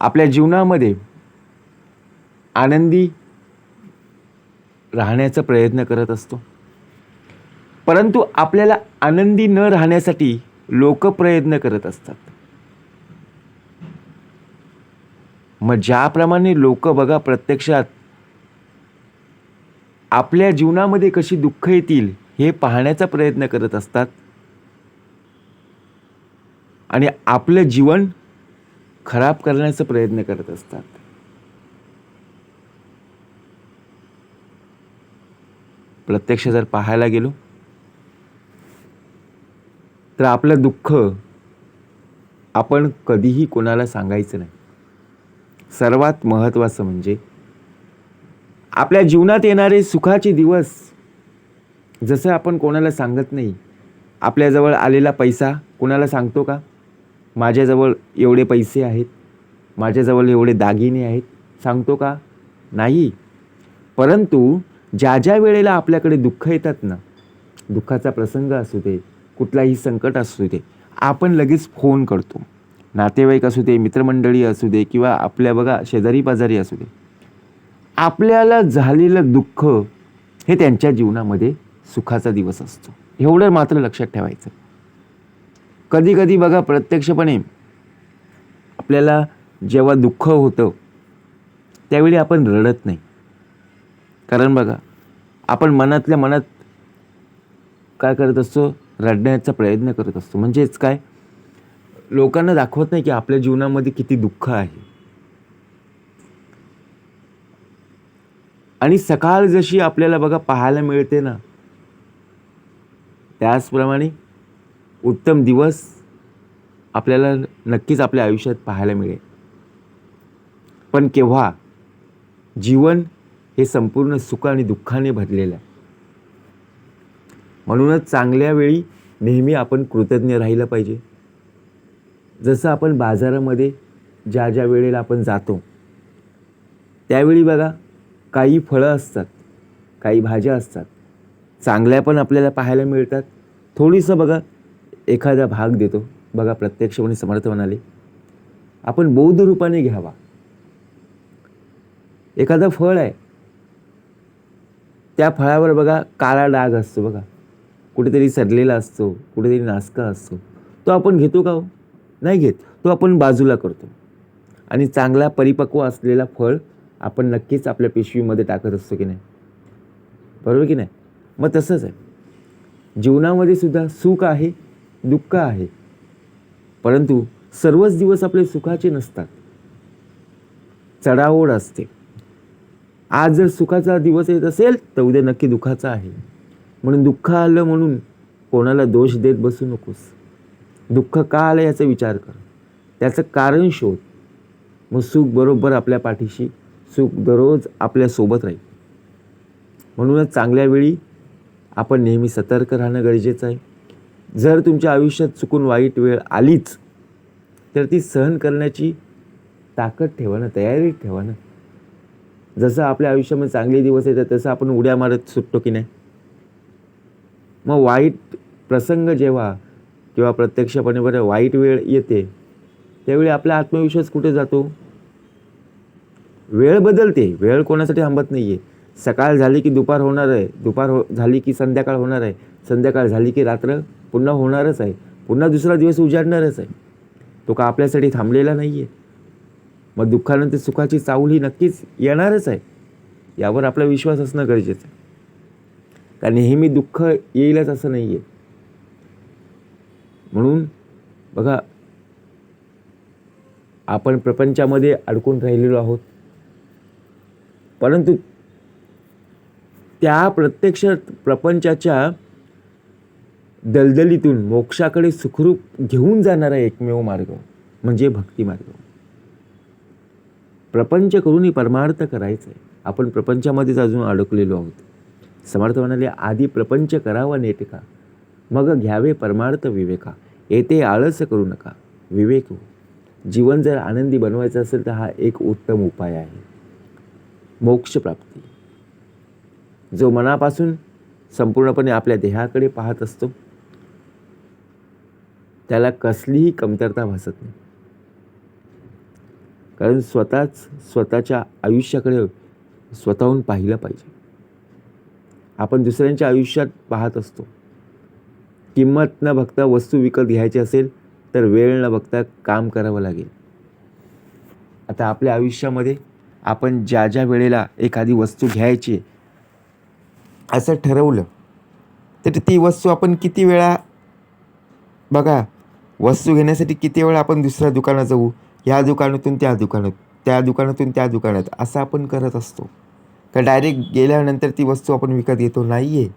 आपल्या जीवनामध्ये आनंदी राहण्याचा प्रयत्न करत असतो. परंतु आपल्याला आनंदी न राहण्यासाठी लोक प्रयत्न करत असतात. मग ज्याप्रमाणे लोक बघा प्रत्यक्षात आपल्या जीवनामध्ये कशी दुःख येतील हे पाहण्याचा प्रयत्न करत असतात. आणि आपलं जीवन खराब करण्याचा प्रयत्न करत असतात. प्रत्यक्ष जर पाहायला गेलो तर आपलं दुःख आपण कधीही कोणाला सांगायचं नाही. सर्वात महत्त्वाचं म्हणजे आपल्या जीवनात येणारे सुखाचे दिवस जसं आपण कोणाला सांगत नाही आपल्याजवळ आलेला पैसा कोणाला सांगतो का? माझ्याजवळ एवढे पैसे आहेत माझ्याजवळ एवढे दागिने आहेत. सांगतो का? नाही. परंतु ज्या ज्या वेळेला आपल्याकडे दुःख येतात ना दुःखाचा प्रसंग असू दे कुठलाही संकट असू दे आपण लगेच फोन करतो. नातेवाईक असू दे मित्रमंडळी असू दे किंवा आपल्या बघा शेजारी पाजारी असू दे. आपल्याला झालेलं दुःख हे त्यांच्या जीवनामध्ये सुखाचा दिवस असतो. एवढं मात्र लक्षात ठेवायचं. कधी कधी बघा प्रत्यक्षपणे आपल्याला जेव्हा दुःख होतं त्यावेळी आपण रडत नाही. कारण बघा आपण मनातल्या मनात काय करत असतो? रडण्याचा प्रयत्न करत असतो. म्हणजेच काय? लोकांना दाखवत नाही की आपल्या जीवनामध्ये किती दुःख आहे. आणि सकाळ जशी आपल्याला बघा पाहायला मिळते ना त्याचप्रमाणे उत्तम दिवस आपल्याला नक्कीच आपल्या आयुष्यात पाहायला मिळेल. पण केव्हा जीवन हे संपूर्ण सुख आणि दुःखाने भरलेलं आहे. म्हणूनच चांगल्या वेळी नेहमी आपण कृतज्ञ राहिलं पाहिजे. जसं आपण बाजारामध्ये ज्या ज्या वेळेला आपण जातो त्यावेळी बघा काही फळं असतात काही भाज्या असतात चांगल्या पण आपल्याला पाहायला मिळतात. थोडीसं बघा एखादा भाग देतो. बघा प्रत्यक्षपणे समर्थ म्हणाले आपण बौद्ध रूपाने घ्यावा. एखादं फळ आहे त्या फळावर बघा काळा डाग असतो बघा. कुठेतरी सरलेला असतो कुठेतरी नासका असतो. तो आपण घेतो का हो? नाही घेत. तो आपण बाजूला करतो. आणि चांगला परिपक्व असलेला फळ आपण नक्कीच आपल्या पिशवीमध्ये टाकत असतो की नाही? बरोबर की नाही? मग तसंच आहे. जीवनामध्ये सुद्धा सुख आहे दुःख आहे. परंतु सर्वच दिवस आपले सुखाचे नसतात. चढाओढ असते. आज जर सुखाचा दिवस येत असेल तर उद्या नक्की दुःखाचा आहे. म्हणून दुःख आलं म्हणून कोणाला दोष देत बसू नकोस. दुःख का आलं याचा विचार कर. त्याचं कारण शोध. मग सुख बरोबर आपल्या पाठीशी सुख दररोज आपल्यासोबत राहील. म्हणूनच चांगल्या वेळी आपण नेहमी सतर्क राहणं गरजेचं आहे. जर तुमच्या आयुष्यात चुकून वाईट वेळ आलीच तर ती सहन करण्याची ताकद ठेवा ना तयारी ठेवा ना. जसं आपल्या आयुष्यामध्ये चांगले दिवस येतात तसं आपण उड्या मारत सुटतो की नाही? मग वाईट प्रसंग जेव्हा किंवा प्रत्यक्षपणे बरं वाईट वेळ येते त्यावेळी आपला आत्मविश्वास कुठे जातो? वेळ बदलते वेळ कोणासाठी थांबत नाही आहे सकाळ झाली की दुपार होणार आहे दुपार हो झाली की संध्याकाळ होणार आहे. संध्याकाळ झाली की रात्र पुन्हा होणारच आहे. पुन्हा दुसरा दिवस उजाडणारच आहे. तो का आपल्यासाठी थांबलेला नाही आहे मग दुःखानंतर सुखाची चावूल ही नक्कीच येणारच आहे. यावर आपला विश्वास असणं गरजेचं आहे. कारण नेहमी दुःख येईलच असं नाही आहे म्हणून बघा आपण प्रपंचामध्ये अडकून राहिलेलो आहोत. परंतु त्या प्रत्यक्ष प्रपंचाच्या दलदलीतून मोक्षाकडे सुखरूप घेऊन जाणारा एकमेव मार्ग म्हणजे भक्तिमार्ग. प्रपंच करूनही परमार्थ करायचं आहे आपण प्रपंचामध्येच अजून अडकलेलो आहोत. समर्थ म्हणाले आधी प्रपंच करावा नेटका मग घ्यावे परमार्थ विवेका. येथे आळस करू नका विवेक हो. जीवन जर आनंदी बनवायचं असेल तर हा एक उत्तम उपाय आहे. मोक्षप्राप्ती जो मनापासून संपूर्णपणे आपल्या देहाकडे पाहत असतो त्याला कसलीही कमतरता भासत नाही. कारण स्वतःच स्वतःच्या आयुष्याकडे स्वतःहून पाहिलं पाहिजे. आपण दुसऱ्यांच्या आयुष्यात पाहत असतो. किंमत न बघता वस्तू विकत घ्यायची असेल तर वेळ न बघता काम करावं लागेल. आता आपल्या आयुष्यामध्ये आपण ज्या ज्या वेळेला एखादी वस्तू घ्यायची असं ठरवलं तर ती वस्तू आपण किती वेळा बघा वस्तू घेण्यासाठी किती वेळा आपण दुसऱ्या दुकानात जाऊ? ह्या दुकानातून त्या दुकानात त्या दुकानातून त्या दुकानात. असं आपण करत असतो. का डायरेक्ट गेल्यानंतर ती वस्तू आपण विकत घेतो? नाही आहे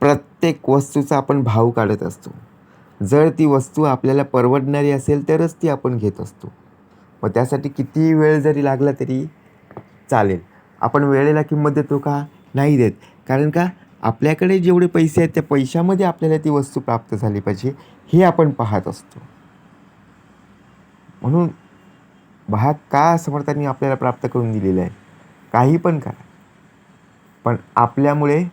प्रत्येक वस्तूचा आपण भाव काढत असतो. जर ती वस्तू आपल्याला परवडणारी असेल तरच ती आपण घेत असतो. मग त्यासाठी किती वेळ जरी लागला तरी चालेल. आपण वेळेला किंमत देतो का? नाही देत. कारण का? आपल्याकडे जेवढे पैसे आहेत त्या पैशामध्ये आपल्याला ती वस्तू प्राप्त झाली पाहिजे हे आपण पाहत असतो. म्हणून भाग का समर्थांनी आपल्याला प्राप्त करून दिलेला आहे? काही पण करा. पण आपल्यामुळे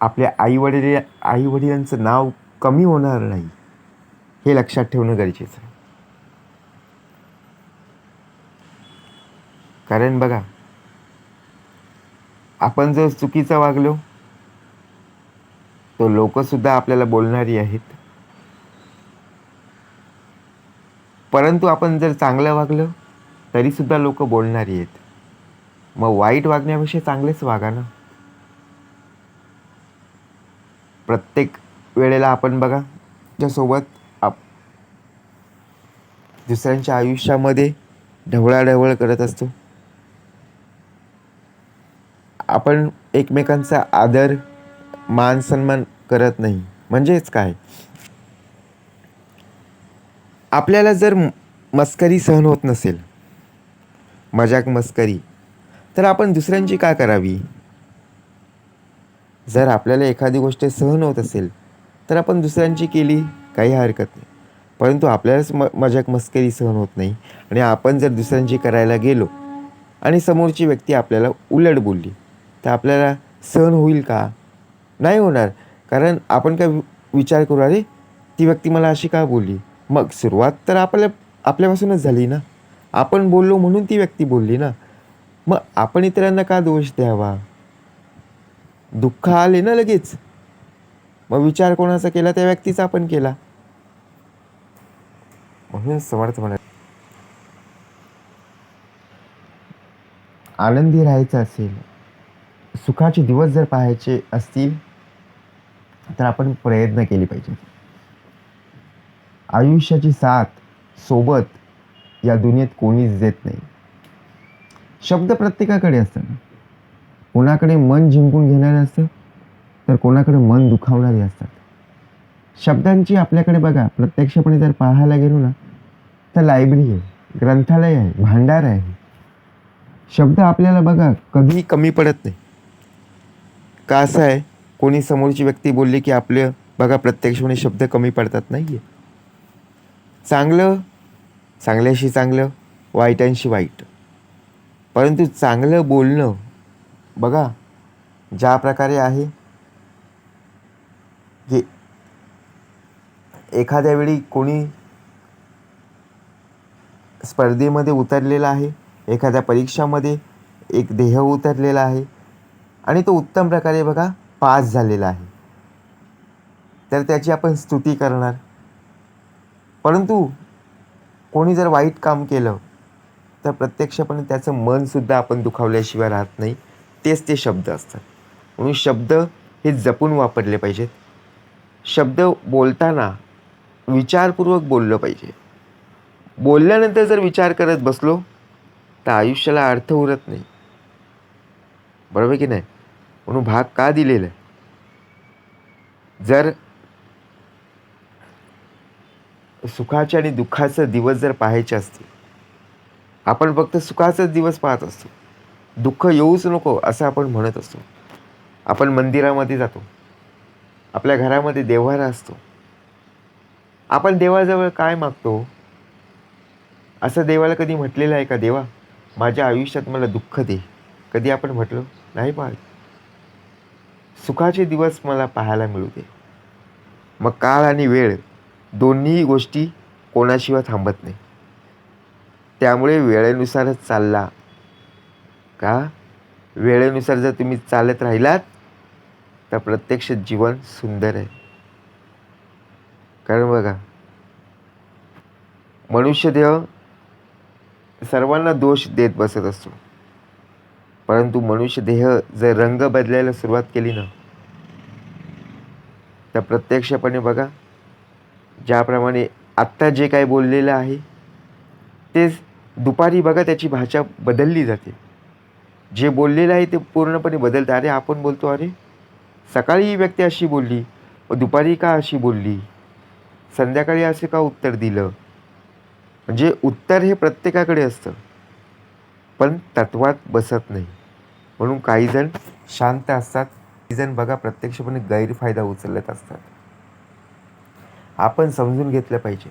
आपल्या आईवडील आईवडिलांचं नाव कमी होणार नाही हे लक्षात ठेवणं गरजेचं आहे. कारण बघा आपण जर चुकीचं वागलो तो लोकसुद्धा आपल्याला बोलणारी आहेत. परंतु आपण जर चांगलं वागलं तरीसुद्धा लोक बोलणारी आहेत. मग वाईट वागण्याविषयी चांगलेच वागा ना. प्रत्येक वेळेला आपण बघा त्यासोबत आप दुसऱ्यांच्या आयुष्यामध्ये ढवळाढवळ करत असतो. आपण एकमेकांचा आदर मान सन्मान करत नाही. म्हणजेच काय? आपल्याला जर मस्करी सहन होत नसेल मजाक मस्करी तर आपण दुसऱ्यांची का करावी? जर आपल्याला एखादी गोष्ट सहन होत असेल तर आपण दुसऱ्यांची केली काही हरकत नाही. परंतु आपल्यालाच म मजाक मस्करी सहन होत नाही. आणि आपण जर दुसऱ्यांची करायला गेलो आणि समोरची व्यक्ती आपल्याला उलट बोलली तर आपल्याला सहन होईल का? नाही होणार. कारण आपण काय वि- विचार करू अरे ती व्यक्ती मला अशी का बोलली? मग सुरुवात तर आपल्या आपल्यापासूनच झाली ना. आपण बोललो म्हणून ती व्यक्ती बोलली ना. मग आपण इतरांना का दोष द्यावा? दुःख आले ना लगेच. मग विचार कोणाचा केला? त्या व्यक्तीचा आपण केला. म्हणून समर्थ म्हणा आनंदी राहायचं असेल. सुखाचे दिवस जर पाहायचे असतील तर आपण प्रयत्न केले पाहिजेत आयुष्याची साथ सोबत या दुनियेत कोणीच देत नाही. शब्द प्रत्येकाकडे असतात कोणाकडे मन जिंकून घेणारे असतं तर कोणाकडे मन दुखावणारे असतात. शब्दांची आपल्याकडे बघा प्रत्यक्षपणे जर पाहायला गेलो ना तर लायब्ररी आहे ग्रंथालय आहे भांडार आहे. शब्द आपल्याला बघा कधीही कमी पडत नाही. का असं आहे? कोणी समोरची व्यक्ती बोलली की आपले बघा प्रत्यक्षपणे शब्द कमी पडतात नाही आहे चांगलं चांगल्याशी चांगलं वाईटांशी वाईट. परंतु चांगलं बोलणं बघा ज्या प्रकारे आहे की एखाद्या वेळी कोणी स्पर्धेमध्ये उतरलेला आहे एखाद्या परीक्षामध्ये एक देह उतरलेला आहे आणि तो उत्तम प्रकारे बघा पास झालेला आहे. तर त्याची आपण स्तुती करणार. परंतु कोणी जर वाईट काम केलं तर प्रत्यक्षपणे त्याचं मनसुद्धा आपण दुखावल्याशिवाय राहत नाही. तेच ते शब्द असतात. म्हणून शब्द हे जपून वापरले पाहिजेत. शब्द बोलताना विचारपूर्वक बोललं पाहिजे. बोलल्यानंतर जर विचार करत बसलो तर आयुष्याला अर्थ उरत नाही. बरोबर की नाही? म्हणून भाग का दिलेला आहे? जर सुखाचे आणि दुःखाचं दिवस जर पाहायचे असतील आपण फक्त सुखाचाच दिवस पाहत असतो. दुःख येऊच नको असं आपण म्हणत असतो. आपण मंदिरामध्ये जातो. आपल्या घरामध्ये देव्हारा असतो. आपण देवाजवळ काय मागतो? असं देवाला कधी म्हटलेलं आहे का देवा माझ्या आयुष्यात मला दुःख दे. कधी आपण म्हटलं? नाही पाहत सुखाचे दिवस मला पाहायला मिळू दे. मग काळ आणि वेळ दोन्ही गोष्टी कोणाशिवाय थांबत नाही. त्यामुळे वेळेनुसारच चालला. का? वेळेनुसार जर तुम्ही चालत राहिलात तर प्रत्यक्ष जीवन सुंदर आहे. कारण बघा मनुष्यदेह सर्वांना दोष देत बसत असतो. परंतु मनुष्य देह जर रंग बदलायला सुरुवात केली ना तर प्रत्यक्षपणे बघा ज्याप्रमाणे आत्ता जे काही बोललेलं आहे तेच दुपारी बघा त्याची भाषा बदलली जाते. जे बोललेलं आहे ते पूर्णपणे बदलतं. अरे आपण बोलतो अरे सकाळी ही व्यक्ती अशी बोलली व दुपारी का अशी बोलली? संध्याकाळी असे का उत्तर दिलं? म्हणजे उत्तर हे प्रत्येकाकडे असतं पण तत्वात बसत नाही. म्हणून काहीजण शांत असतात. काहीजण बघा प्रत्यक्षपणे गैरफायदा उचलत असतात. आपण समजून घेतलं पाहिजे.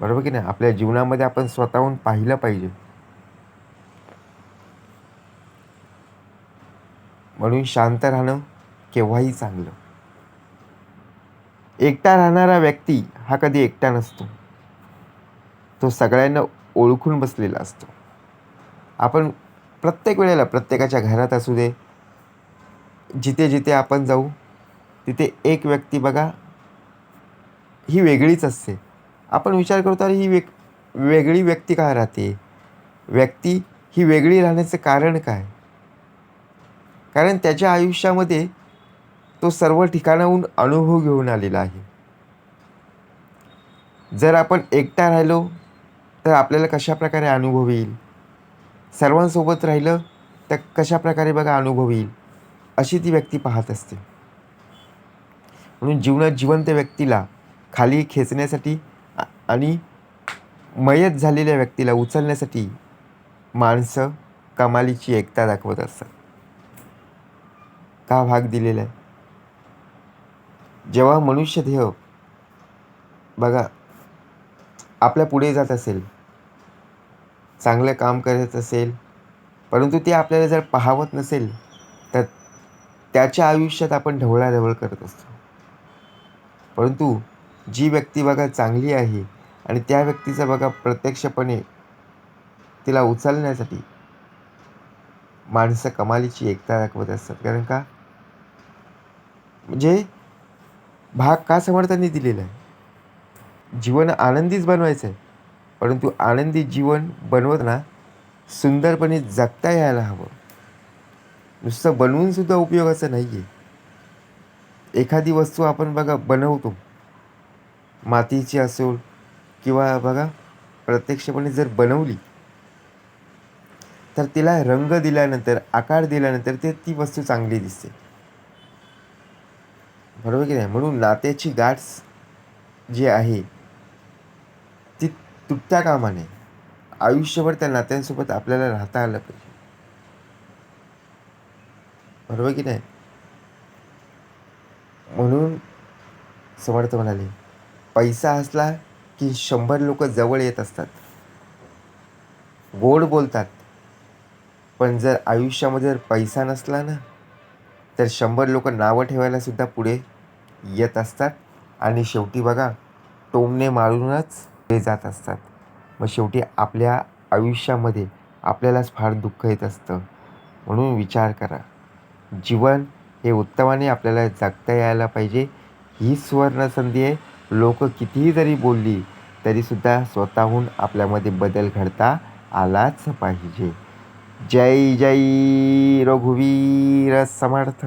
बरोबर की नाही? आपल्या जीवनामध्ये आपण स्वतःहून पाहिलं पाहिजे. म्हणून शांत राहणं केव्हाही चांगलं. एकटा राहणारा व्यक्ती हा कधी एकटा नसतो. तो सगळ्यांना ओळखून बसलेला असतो. आपण प्रत्येक वेळेला प्रत्येकाच्या घरात असू दे जिथे जिथे आपण जाऊ तिथे एक व्यक्ती बघा ही वेगळीच असते. आपण विचार करतो अरे ही वेग वेगळी व्यक्ती का राहते? व्यक्ती ही वेगळी राहण्याचं कारण काय? कारण त्याच्या आयुष्यामध्ये तो सर्व ठिकाणाहून अनुभव घेऊन आलेला आहे. जर आपण एकटा राहिलो तर आपल्याला कशा प्रकारे अनुभव येईल? सर्वांसोबत राहिलं तर कशा प्रकारे बघा अनुभव येईल? अशी ती व्यक्ती पाहत असते. म्हणून जीवनात जिवंत व्यक्तीला खाली खेचण्यासाठी आणि मयत झालेल्या व्यक्तीला उचलण्यासाठी माणसं कमालीची एकता दाखवत असतात. का भाग दिलेला आहे? जेव्हा मनुष्य देह बघा आपल्या पुढे जात असेल चांगलं काम करत असेल परंतु ते आपल्याला जर पाहावत नसेल तर त्याच्या आयुष्यात आपण ढवळाढवळ करत असतो. परंतु जी व्यक्ती बघा चांगली आहे आणि त्या व्यक्तीचा बघा प्रत्यक्षपणे तिला उचलण्यासाठी माणसं कमालीची एकता दाखवत असतात. कारण का? म्हणजे भाग का समर्थांनी दिलेला आहे? जीवन आनंदीच बनवायचं आहे परंतु आनंदी जीवन बनवताना सुंदरपणे जगता यायला हवं. नुसतं बनवूनसुद्धा उपयोगाचं नाही आहे एखादी वस्तू आपण बघा बनवतो. मातीची असो किंवा बघा प्रत्यक्षपणे जर बनवली तर तिला रंग दिल्यानंतर आकार दिल्यानंतर ते ती वस्तू चांगली दिसते. बरोबर की नाही? म्हणून नात्याची गाठ जी आहे तुटत्या कामाने आयुष्यभर त्या नात्यांसोबत आपल्याला राहता आलं पाहिजे. बरोबर की नाही? म्हणून समर्थ म्हणाले पैसा असला की शंभर लोक जवळ येत असतात. गोड बोलतात. पण जर आयुष्यामध्ये जर पैसा नसला ना तर शंभर लोक नावं ठेवायला सुद्धा पुढे येत असतात. आणि शेवटी बघा टोमने मारूनच ते जात असतात. मग शेवटी आपल्या आयुष्यामध्ये आपल्यालाच फार दुःख येत असतं. म्हणून विचार करा. जीवन हे उत्तमाने आपल्याला जगता यायला पाहिजे. ही सुवर्ण संधी आहे. लोक कितीही जरी बोलली तरीसुद्धा स्वतःहून आपल्यामध्ये बदल घडता आलाच पाहिजे. जय जय रघुवीर समर्थ.